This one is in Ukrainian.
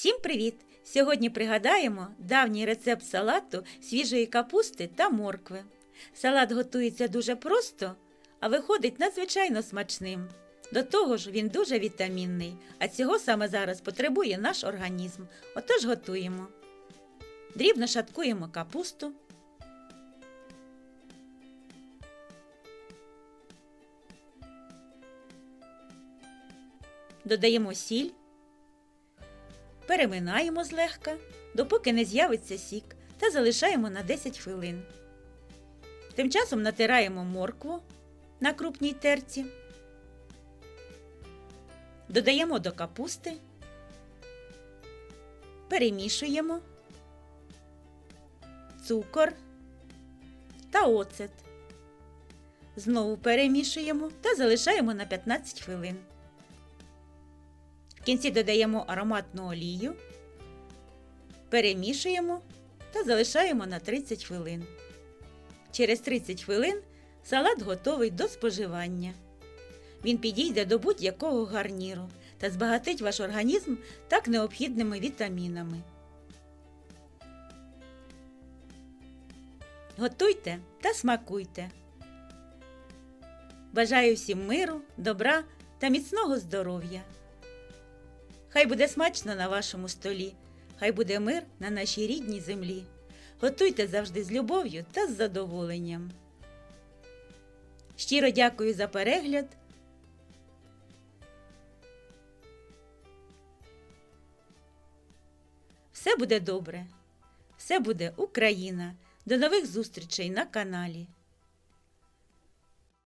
Всім привіт! Сьогодні пригадаємо давній рецепт салату свіжої капусти та моркви. Салат готується дуже просто, а виходить надзвичайно смачним. До того ж, він дуже вітамінний, а цього саме зараз потребує наш організм. Отож готуємо. Дрібно шаткуємо капусту. Додаємо сіль. Переминаємо злегка, допоки не з'явиться сік, та залишаємо на 10 хвилин. Тим часом натираємо моркву на крупній терці. Додаємо до капусти, перемішуємо цукор та оцет. Знову перемішуємо та залишаємо на 15 хвилин. В кінці додаємо ароматну олію, перемішуємо та залишаємо на 30 хвилин. Через 30 хвилин салат готовий до споживання. Він підійде до будь-якого гарніру та збагатить ваш організм так необхідними вітамінами. Готуйте та смакуйте. Бажаю всім миру, добра та міцного здоров'я. Хай буде смачно на вашому столі, хай буде мир на нашій рідній землі. Готуйте завжди з любов'ю та з задоволенням. Щиро дякую за перегляд. Все буде добре. Все буде Україна. До нових зустрічей на каналі.